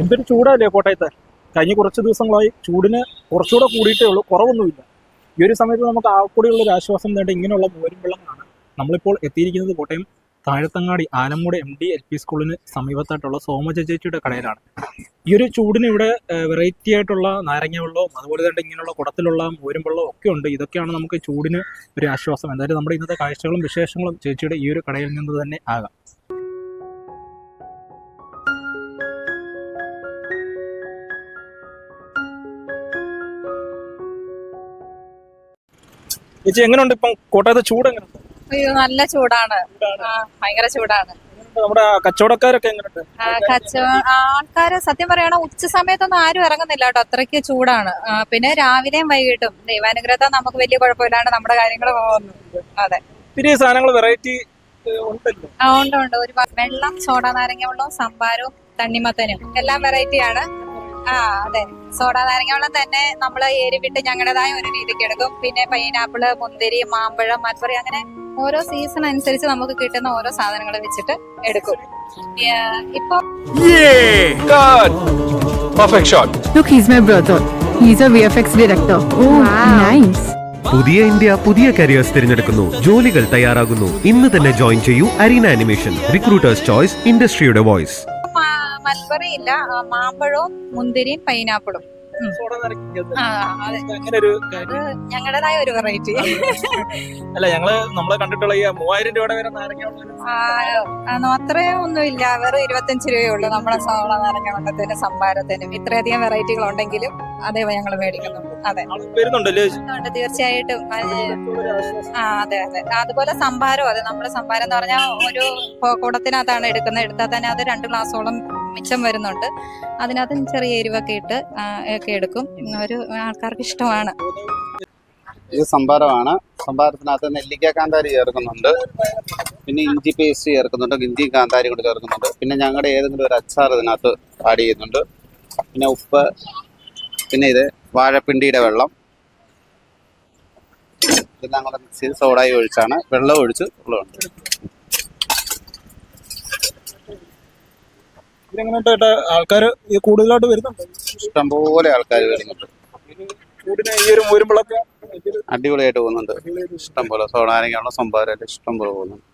എന്തൊരു ചൂടല്ലേ കോട്ടയത്ത്? കഴിഞ്ഞ കുറച്ച് ദിവസങ്ങളായി ചൂടിന് കുറച്ചുകൂടെ കൂടിയിട്ടേ ഉള്ളൂ കുറവൊന്നുമില്ല. ഈ ഒരു സമയത്ത് നമുക്ക് ആകൂടിയുള്ള ഒരു ആശ്വാസം വേണ്ട ഇങ്ങനെയുള്ള മോരും വെള്ളങ്ങളാണ്. നമ്മളിപ്പോൾ എത്തിയിരിക്കുന്നത് Kottayam Thazhathangadi Alammoodu M D L P സ്കൂളിന് സമീപത്തായിട്ടുള്ള സോമചേച്ചിയുടെ കടയിലാണ്. ഈ ഒരു ചൂടിന് ഇവിടെ വെറൈറ്റി ആയിട്ടുള്ള നാരങ്ങ വെള്ളവും അതുപോലെ തന്നെ ഇങ്ങനെയുള്ള കുടത്തിലുള്ള മോരും വെള്ളവും ഒക്കെ ഉണ്ട്. ഇതൊക്കെയാണ് നമുക്ക് ചൂടിന് ഒരു ആശ്വാസം. എന്തായാലും നമ്മുടെ ഇന്നത്തെ കാഴ്ചകളും വിശേഷങ്ങളും ചേച്ചിയുടെ ഈ ഒരു കടയിൽ നിന്ന് തന്നെ ആകാം. ചേച്ചി എങ്ങനെയുണ്ട് ഇപ്പം കോട്ടയത്ത് ചൂട് എങ്ങനെയുണ്ട് അയ്യോ നല്ല ചൂടാണ്. ആ, ഭയങ്കര ചൂടാണ്. നമ്മുടെ കച്ചവടക്കാരൊക്കെ എങ്ങനെയുണ്ട് ആ, കച്ചവ ആൾക്കാര് സത്യം പറയണ ഉച്ച സമയത്തൊന്നും ആരും ഇറങ്ങുന്നില്ല കേട്ടോ. അത്രയ്ക്ക് ചൂടാണ്. ആ, പിന്നെ രാവിലെയും വൈകിട്ടും ദൈവാനുഗ്രഹത്താൽ നമുക്ക് വലിയ കുഴപ്പമില്ലാണ്ട് നമ്മുടെ കാര്യങ്ങൾ പോകുന്നു. അതെ. ഒത്തിരി സാധനങ്ങൾ വെറൈറ്റി ഉണ്ടല്ലോ. ആ ഉണ്ട് ഉണ്ട്. ഒരു വെള്ളം സോഡ നാരങ്ങ വെള്ളവും സംഭാരവും തണ്ണിമത്തനും. എല്ലാം വെറൈറ്റി ആണ് ആ അതെ. സോഡ നാരങ്ങാവെള്ളം തന്നെ നമ്മൾ എരിവിട്ട് ഞങ്ങളുടേതായ ഒരു രീതിക്ക് എടുക്കും. പിന്നെ പൈനാപ്പിൾ മുന്തിരി മാമ്പഴം മൽബറി അങ്ങനെ ഓരോ സീസൺ അനുസരിച്ച് നമുക്ക് കിട്ടുന്ന ഓരോ സാധനങ്ങൾ വെച്ചിട്ട് എടുക്കും. ഇപ്പൊ. Oh, പുതിയ ഇന്ത്യ പുതിയ കരിയേഴ്സ് തിരഞ്ഞെടുക്കുന്നു. ജോലികൾ തയ്യാറാകുന്നു. ഇന്ന് തന്നെ ജോയിൻ ചെയ്യൂ അരീന അനിമേഷൻ റിക്രൂട്ടേഴ്സ് ചോയ്സ് ഇൻഡസ്ട്രിയുടെ വോയിസ് മൽബറി ഇല്ല മാമ്പഴവും മുന്തിരിയും പൈനാപ്പിളും. ഞങ്ങളുടേതായ ഒരു വെറൈറ്റി അല്ല ഞങ്ങൾ നമ്മളെ കണ്ടിട്ടുള്ള ഈ മൂവായിരം രൂപയുടെ വരെ നാരങ്ങ അത്രയും ഒന്നുമില്ല. വെറും ഇരുപത്തഞ്ച് രൂപയേ ഉള്ളൂ. നമ്മളെ സോള നാരങ്ങ വെള്ളത്തിനും സംഭാരത്തിനും ഇത്രയധികം വെറൈറ്റികൾ ഉണ്ടെങ്കിലും അതേ ഞങ്ങൾ മേടിക്കുന്നുണ്ട്. അതെ? തീർച്ചയായിട്ടും. ആ അതെ അതെ. അതുപോലെ സംഭാരം അതെ നമ്മുടെ സംഭാരം എന്ന് പറഞ്ഞാൽ ഒരു കുടത്തിനകത്താണ് എടുക്കുന്നത് എടുത്താൽ തന്നെ അത് രണ്ട് ഗ്ലാസോളം മിച്ചം വരുന്നുണ്ട്. അതിനകത്ത് ചെറിയ എരിവൊക്കെ ഇട്ട് ഒക്കെ എടുക്കും. ഒരു ആൾക്കാർക്ക് ഇഷ്ടമാണ്. ഇത് സംഭാരമാണ്. സംഭാരത്തിനകത്ത് നെല്ലിക്ക കാന്താരി ചേർക്കുന്നുണ്ട്. പിന്നെ ഇഞ്ചി പേസ്റ്റ് ചേർക്കുന്നുണ്ട്. ഇഞ്ചി കാന്താരി കൂടി ചേർക്കുന്നുണ്ട്. പിന്നെ ഞങ്ങളുടെ ഏതെങ്കിലും ഒരു അച്ചാർ ഇതിനകത്ത് ആഡ് ചെയ്യുന്നുണ്ട്. പിന്നെ ഉപ്പ് പിന്നെ ഇത് വാഴപ്പിണ്ടിയുടെ വെള്ളം. ഇതെല്ലാം കൂടെ മിക്സ് ചെയ്ത് സോഡായി ഒഴിച്ചാണ്. വെള്ളം ഒഴിച്ച് ഉള്ളതുണ്ട് ഇതെങ്ങനെയുണ്ട് ആൾക്കാർ ഇത് കൂടുതലായിട്ട് വരുന്നുണ്ട്? ഇഷ്ടംപോലെ ആൾക്കാർ വരുന്നുണ്ട്. ഈ ഒരു അടിപൊളിയായിട്ട് പോകുന്നുണ്ട്. ഇഷ്ടംപോലെ സോണാരങ്ങനെയുള്ള സംഭാരമായിട്ട് ഇഷ്ടംപോലെ പോകുന്നുണ്ട്.